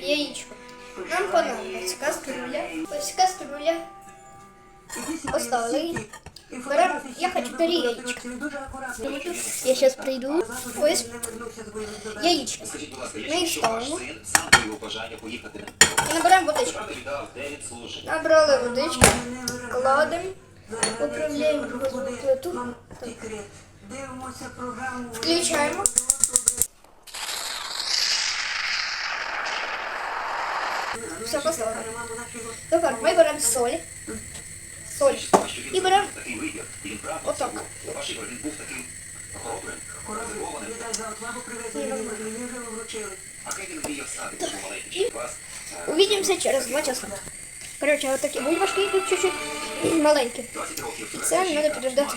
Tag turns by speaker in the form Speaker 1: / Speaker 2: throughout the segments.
Speaker 1: Яичко. Нам понадобиться кастрюля. Ось кастрюля. Поставили. Берем, я хочу три яичка. Я сейчас приду. Ось
Speaker 2: яичко.
Speaker 1: Ми їх ставимо. І наберемо водичку. Набрали водичку. Кладемо. Управляємо
Speaker 3: температуру.
Speaker 1: Включаємо. Все, поставили. Тепер ми беремо соль. Соль. І беремо
Speaker 2: Такий вибір, і він правда
Speaker 1: Отак.
Speaker 2: цього. Ваш Ігор, він був таким хоробрим, мотивованим.
Speaker 3: Вітаю за отвагу привезли, мені мені вже вручили.
Speaker 2: А ким він мріяв стати, дуже маленький, щоб вас е,
Speaker 1: Увидимся через два часа. Короче, вот такие бульбашки тут чуть-чуть маленькие.
Speaker 2: 20 років.
Speaker 1: Це надо подождать.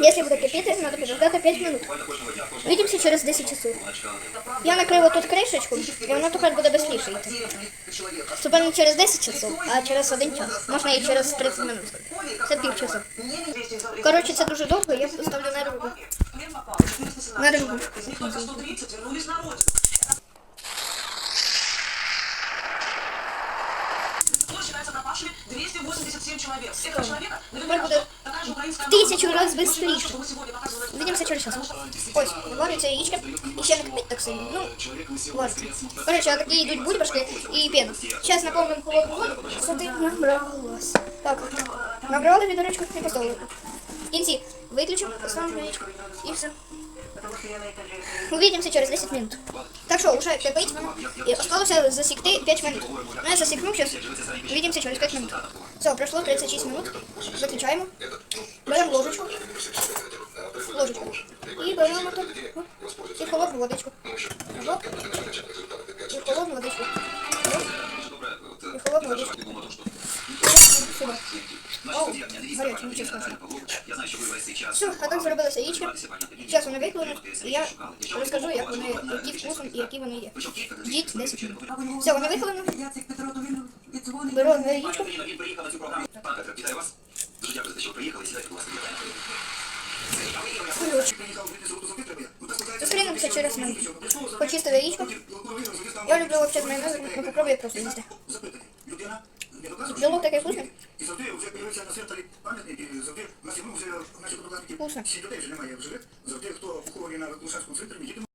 Speaker 1: Если буде кипіти, надо подождать 5 минут. Увидимся через 10 часов. Я накрила тут кришечку, і воно тепер буде безліше йти. Тобто не через 10 часов, а через 1 час. Можна і через 30 минут. Це пів часу. Коротше, це дуже довго, я поставлю на другу. На другу.
Speaker 3: считается пропавшими 287 человек. С этого человека наверняка
Speaker 1: буде
Speaker 3: такая же украинская
Speaker 1: тисячу
Speaker 3: амбассада.
Speaker 1: раз
Speaker 3: Очень
Speaker 1: быстрее.
Speaker 3: важно, что мы сегодня показывали
Speaker 1: Увидимся через час. Ось, варються яєчка. І ще не кипить так сильно. Ну, ладно. Коротше, такі йдуть бульбашки і пена. Зараз наповнимо холодну воду, сюди набралось. Так, набрали відеречку і поставили. В кінці виключимо, поставимо яєчко і все. Увидимся через 10 минут. Так что уже кипить, и осталось засекты 5 минут. Ну, я засекну сейчас. Увидимся через 5 минут. Все, прошло 36 минут. Выключаем. Берем ложечку. Ложечку. И берем эту. И холодную водочку. Оп. Сюди. О, гаряче, нічого страшного.
Speaker 2: Я
Speaker 1: Все, а так
Speaker 2: пані Антоніні
Speaker 1: Зараз вони викладуть, і я розкажу, як вони, які вкусні і які вони є. Ждіть 10 минут. Все, вони викладені. Беру
Speaker 2: Пані
Speaker 1: яєчко.
Speaker 2: Вітаю вас. Дуже дякую що приїхали. Сідайте, будь ласка.
Speaker 1: Зустрінемося через мене. Почистив яєчко. Я люблю вообще з майонезом, ну попробуй просто їсти. Білок такий вкусний.
Speaker 4: І завжди вже появився на сервері пам'ятник, і завжди на нас ну, вже наші фотографії. Людей вже немає в живих. Завжди, хто похований на Лушанському центрі, тільки